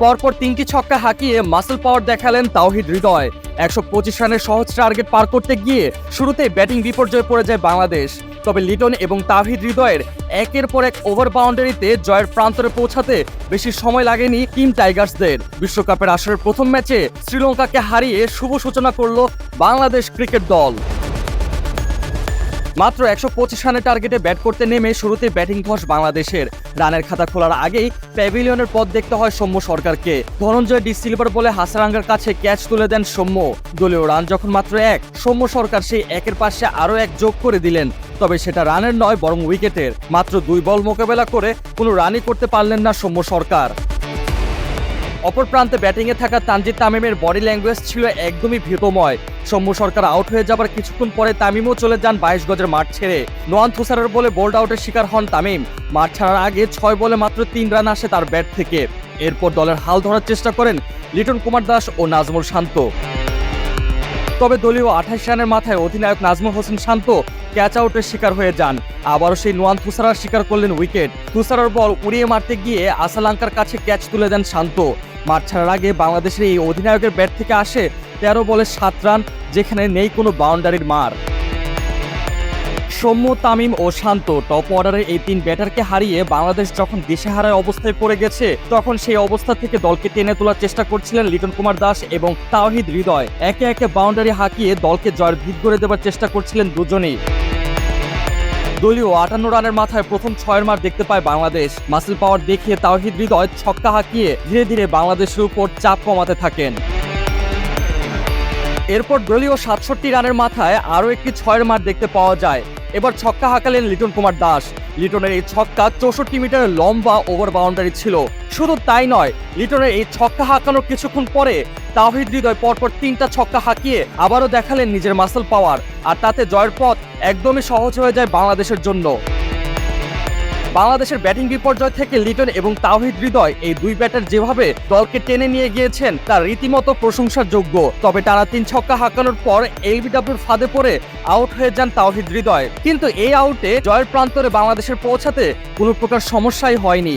পরপর তিনটি ছক্কা হাঁকিয়ে মাসেল পাওয়ার দেখালেন তাওহিদ হৃদয়। একশো পঁচিশ রানের সহজ টার্গেট পার করতে গিয়ে শুরুতেই ব্যাটিং বিপর্যয়ে পড়ে যায় বাংলাদেশ। তবে লিটন এবং তাওহিদ হৃদয়ের একের পর এক ওভার বাউন্ডারিতে জয়ের প্রান্তরে পৌঁছাতে বেশি সময় লাগেনি টিম টাইগার্সদের বিশ্বকাপের আসরের প্রথম ম্যাচে শ্রীলঙ্কাকে হারিয়ে শুভ সূচনা করল বাংলাদেশ ক্রিকেট দল। মাত্র একশো পঁচিশ রানের টার্গেটে ব্যাট করতে নেমে শুরুতে ব্যাটিং ধস বাংলাদেশের। রানের খাতা খোলার আগেই প্যাভিলিয়নের পথ দেখতে হয় সৌম্য সরকারকে। ধনঞ্জয় ডি সিলভার বলে হাসারাঙ্গার কাছে ক্যাচ তুলে দেন সৌম্য। দলীয় রান যখন মাত্র এক, সৌম্য সরকার সেই একের পাশে আরও এক যোগ করে দিলেন। তবে সেটা রানের নয়, বরং উইকেটের। মাত্র দুই বল মোকাবেলা করে কোনো রানই করতে পারলেন না সৌম্য সরকার। অপর প্রান্তে ব্যাটিংয়ে থাকা তানজিদ তামিমের বডি ল্যাঙ্গুয়েজ ছিল একদমই ভীতময়। সৌম্য সরকার আউট হয়ে যাবার কিছুক্ষণ পরে তামিমও চলে যান বাইশ গজের মাঠ ছেড়ে। নোয়ান থুসারের বলে বোল্ড আউটের শিকার হন তামিম। মাঠ ছাড়ার আগে ছয় বলে মাত্র তিন রান আসে তার ব্যাট থেকে। এরপর দলের হাল ধরার চেষ্টা করেন লিটন কুমার দাস ও নাজমুল শান্ত। তবে দলীয় আঠাশ রানের মাথায় অধিনায়ক নাজমুল হোসেন শান্ত ক্যাচ আউটের শিকার হয়ে যান। আবারও সেই নোয়ান তুষারার শিকার করলেন উইকেট। তুষারার বল উড়িয়ে মারতে গিয়ে আসালাঙ্কার কাছে ক্যাচ তুলে দেন শান্ত। মাঠ ছাড়ার আগে বাংলাদেশের এই অধিনায়কের ব্যাট থেকে আসে তেরো বলে সাত রান, যেখানে নেই কোনো বাউন্ডারির মার। সৌম্য, তামিম ও শান্ত। টপ অর্ডারের এই তিন ব্যাটারকে হারিয়ে বাংলাদেশ যখন দিশেহারায় অবস্থায় পড়ে গেছে, তখন সেই অবস্থা থেকে দলকে টেনে তোলার চেষ্টা করছিলেন লিটন কুমার দাস এবং তাওহিদ হৃদয়। একে একে বাউন্ডারি হাঁকিয়ে দলকে জয়ের ভিত করে দেওয়ার চেষ্টা করছিলেন দুজনেই। দলীয় আটান্ন রানের মাথায় প্রথম ছয়ের মার দেখতে পায় বাংলাদেশ। মাসেল পাওয়ার দেখিয়ে তাওহিদ হৃদয় ছক্কা হাঁকিয়ে ধীরে ধীরে বাংলাদেশের উপর চাপ কমাতে থাকেন। এরপর দলীয় সাতষট্টি রানের মাথায় আরও একটি ছয়ের মার দেখতে পাওয়া যায়। এবার ছক্কা হাঁকালেন লিটন কুমার দাস। লিটনের এই ছক্কা চৌষট্টি মিটার লম্বা ওভার বাউন্ডারি ছিল। শুধু তাই নয়, লিটনের এই ছক্কা হাঁকানোর কিছুক্ষণ পরে তাহিদ হৃদয় পরপর তিনটা ছক্কা হাঁকিয়ে আবারও দেখালেন নিজের মাসেল পাওয়ার। আর তাতে জয়ের পথ একদমই সহজ হয়ে যায় বাংলাদেশের জন্য। বাংলাদেশের ব্যাটিং বিপর্যয় থেকে লিটন এবং তাওহিদ হৃদয় এই দুই ব্যাটার যেভাবে দলকে টেনে নিয়ে গিয়েছেন, তার রীতিমতো প্রশংসার যোগ্য। তবে টানা তিন ছক্কা হাঁকানোর পর এলবিডব্লিউর ফাঁদে পড়ে আউট হয়ে যান তাওহিদ হৃদয়। কিন্তু এই আউটে জয়ের প্রান্তরে বাংলাদেশের পৌঁছাতে কোনো প্রকার সমস্যাই হয়নি।